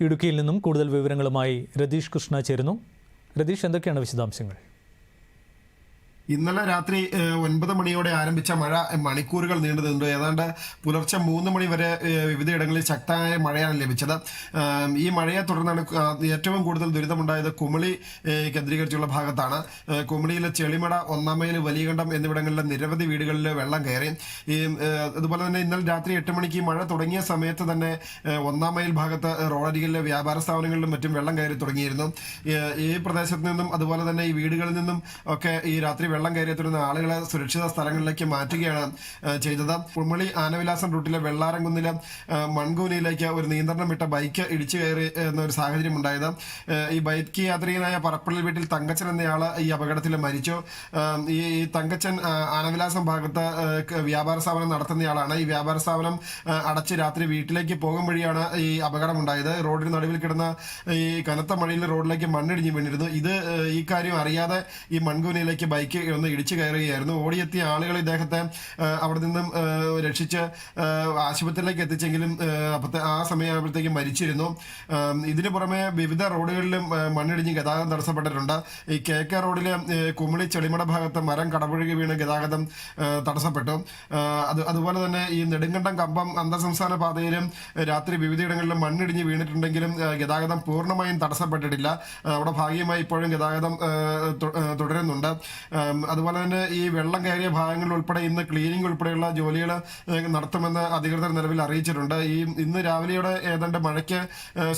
ഇടുക്കിയിൽ നിന്നും കൂടുതൽ വിവരങ്ങളുമായി രതീഷ് കൃഷ്ണ ചേരുന്നു. രതീഷ് എന്തൊക്കെയാണ് വിശദാംശങ്ങൾ? ഇന്നലെ രാത്രി ഒൻപത് മണിയോടെ ആരംഭിച്ച മഴ മണിക്കൂറുകൾ നീണ്ടു നിന്നു. ഏതാണ്ട് പുലർച്ചെ മൂന്ന് മണി വരെ വിവിധ വിവിധയിടങ്ങളിൽ ശക്തമായ മഴയാണ് ലഭിച്ചത്. ഈ മഴയെ തുടർന്നാണ് ഏറ്റവും കൂടുതൽ ദുരിതമുണ്ടായത് കുമളി കേന്ദ്രീകരിച്ചുള്ള ഭാഗത്താണ്. കുമളിയിലെ ചെളിമട ഒന്നാം മൈൽ വലിയകണ്ഠം എന്നിവിടങ്ങളിലെ നിരവധി വീടുകളിൽ വെള്ളം കയറി. ഈ അതുപോലെ തന്നെ ഇന്നലെ രാത്രി എട്ട് മണിക്ക് മഴ തുടങ്ങിയ സമയത്ത് തന്നെ ഒന്നാം മൈൽ ഭാഗത്ത് റോഡരികിലെ വ്യാപാര സ്ഥാപനങ്ങളിലും മറ്റും വെള്ളം കയറി തുടങ്ങിയിരുന്നു. ഈ പ്രദേശത്ത് നിന്നും അതുപോലെ തന്നെ ഈ വീടുകളിൽ നിന്നും ഒക്കെ ഈ രാത്രി വെള്ളം കയറിയത്തിരുന്ന ആളുകളെ സുരക്ഷിത സ്ഥലങ്ങളിലേക്ക് മാറ്റുകയാണ് ചെയ്തത്. കുമളി ആനവിലാസം റൂട്ടിലെ വെള്ളാരംകുന്നിലെ മൺകൂനിയിലേക്ക് ഒരു നിയന്ത്രണം വിട്ട ബൈക്ക് ഇടിച്ചു കയറി എന്നൊരു സാഹചര്യം ഉണ്ടായത് ഈ ബൈക്ക് യാത്രികനായ പറപ്പള്ളി വീട്ടിൽ തങ്കച്ചൻ എന്നയാൾ ഈ അപകടത്തിൽ മരിച്ചു. ഈ തങ്കച്ചൻ ആനവിലാസം ഭാഗത്ത് വ്യാപാര സ്ഥാപനം നടത്തുന്നയാളാണ്. ഈ വ്യാപാര സ്ഥാപനം അടച്ച് രാത്രി വീട്ടിലേക്ക് പോകും വഴിയാണ് ഈ അപകടം ഉണ്ടായത് റോഡിന് നടുവിൽ കിടന്ന ഈ കനത്ത മഴയിൽ റോഡിലേക്ക് മണ്ണിടിഞ്ഞ് വീണിരുന്നു. ഇത് ഈ കാര്യം അറിയാതെ ഈ മൺകൂനയിലേക്ക് ബൈക്ക് ഒന്ന് ഇടിച്ചു കയറുകയായിരുന്നു. ഓടിയെത്തിയ ആളുകൾ ഇദ്ദേഹത്തെ അവിടെ നിന്നും രക്ഷിച്ച് ആശുപത്രിയിലേക്ക് എത്തിച്ചെങ്കിലും അപ്പത്തെ ആ സമയമാകുമ്പോഴത്തേക്കും മരിച്ചിരുന്നു. ഇതിന് പുറമെ വിവിധ റോഡുകളിലും മണ്ണിടിഞ്ഞ് ഗതാഗതം തടസ്സപ്പെട്ടിട്ടുണ്ട്. ഈ കെ കെ റോഡിലെ കുമിളി ചെളിമട ഭാഗത്ത് മരം കടപുഴകി വീണ് ഗതാഗതം തടസ്സപ്പെട്ടു. അത് അതുപോലെ തന്നെ ഈ നെടുങ്കണ്ടം കമ്പം അന്തർ സംസ്ഥാന പാതയിലും രാത്രി വിവിധയിടങ്ങളിലും മണ്ണിടിഞ്ഞ് വീണിട്ടുണ്ടെങ്കിലും ഗതാഗതം പൂർണമായും തടസ്സപ്പെട്ടിട്ടില്ല. അവിടെ ഭാഗികമായി ഇപ്പോഴും ഗതാഗതം തുടരുന്നുണ്ട്. അതുപോലെ തന്നെ ഈ വെള്ളം കയറിയ ഭാഗങ്ങളിൽ ഉൾപ്പെടെ ഇന്ന് ക്ലീനിങ് ഉൾപ്പെടെയുള്ള ജോലികൾ നടത്തുമെന്ന് അധികൃതർ നിലവിൽ അറിയിച്ചിട്ടുണ്ട്. ഈ ഇന്ന് രാവിലെയോടെ ഏതാണ്ട് മഴയ്ക്ക്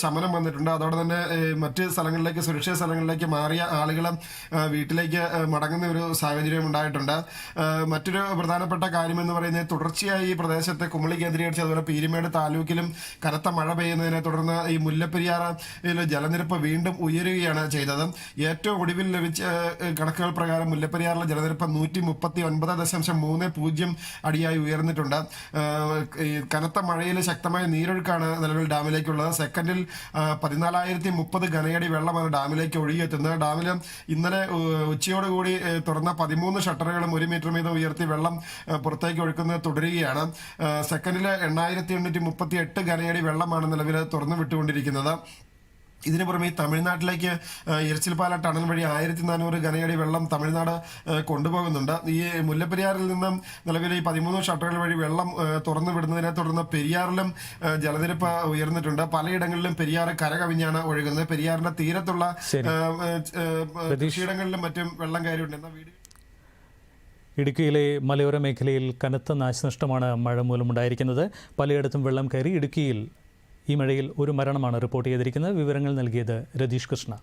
ശമനം വന്നിട്ടുണ്ട്. അതോടെ തന്നെ മറ്റ് സ്ഥലങ്ങളിലേക്ക് സുരക്ഷിത സ്ഥലങ്ങളിലേക്ക് മാറിയ ആളുകൾ വീട്ടിലേക്ക് മടങ്ങുന്ന ഒരു സാഹചര്യം ഉണ്ടായിട്ടുണ്ട്. മറ്റൊരു പ്രധാനപ്പെട്ട കാര്യം എന്ന് പറയുന്നത് തുടർച്ചയായി ഈ പ്രദേശത്തെ കുമളി കേന്ദ്രീകരിച്ച് അതുപോലെ പീരിമേട് താലൂക്കിലും കനത്ത മഴ പെയ്യുന്നതിനെ തുടർന്ന് ഈ മുല്ലപ്പെരിയാർ ജലനിരപ്പ് വീണ്ടും ഉയരുകയാണ് ചെയ്തത്. ഏറ്റവും ഒടുവിൽ ലഭിച്ച കണക്കുകൾ പ്രകാരം മുല്ലപ്പെരിയാറിലെ ജലനിരപ്പ് നൂറ്റി മുപ്പത്തി ഒൻപത് ദശാംശം മൂന്ന് പൂജ്യം അടിയായി ഉയർന്നിട്ടുണ്ട്. കനത്ത മഴയിൽ ശക്തമായ നീരൊഴുക്കാണ് നിലവിൽ ഡാമിലേക്കുള്ളത്. സെക്കൻഡിൽ പതിനാലായിരത്തി മുപ്പത് ഘനയടി വെള്ളമാണ് ഡാമിലേക്ക് ഒഴുകിയെത്തുന്നത്. ഡാമിൽ ഇന്നലെ ഉച്ചയോടുകൂടി തുറന്ന പതിമൂന്ന് ഷട്ടറുകളും ഒരു മീറ്റർ വീതം ഉയർത്തി വെള്ളം പുറത്തേക്ക് ഒഴുക്കുന്നത് തുടരുകയാണ്. സെക്കൻഡിൽ എണ്ണായിരത്തി എണ്ണൂറ്റി മുപ്പത്തി എട്ട് ഘനയടി വെള്ളമാണ് നിലവിൽ തുറന്നു വിട്ടുകൊണ്ടിരിക്കുന്നത് ഇതിനു പുറമെ തമിഴ്നാട്ടിലേക്ക് ഇരച്ചിൽപ്പാല ടണൽ വഴി ആയിരത്തി നാനൂറ് ഘനയടി വെള്ളം തമിഴ്നാട് കൊണ്ടുപോകുന്നുണ്ട്. ഈ മുല്ലപ്പെരിയാറിൽ നിന്നും നിലവിൽ ഈ പതിമൂന്ന് ഷട്ടറുകൾ വഴി വെള്ളം തുറന്നു വിടുന്നതിനെ തുടർന്ന് പെരിയാറിലും ജലനിരപ്പ് ഉയർന്നിട്ടുണ്ട്. പലയിടങ്ങളിലും പെരിയാർ കരകവിഞ്ഞാണ് ഒഴുകുന്നത്. പെരിയാറിന്റെ തീരത്തുള്ള കൃഷിയിടങ്ങളിലും മറ്റും വെള്ളം കയറിയിട്ടുണ്ട്. എന്നാൽ വീട് ഇടുക്കിയിലെ മലയോര മേഖലയിൽ കനത്ത നാശനഷ്ടമാണ് മഴ മൂലമുണ്ടായിരിക്കുന്നത്. പലയിടത്തും വെള്ളം കയറി ഇടുക്കിയിൽ ഈ മഴയിൽ ഒരു മരണമാണ് റിപ്പോർട്ട് ചെയ്തിരിക്കുന്നത്. വിവരങ്ങൾ നൽകിയത് രതീഷ് കൃഷ്ണ.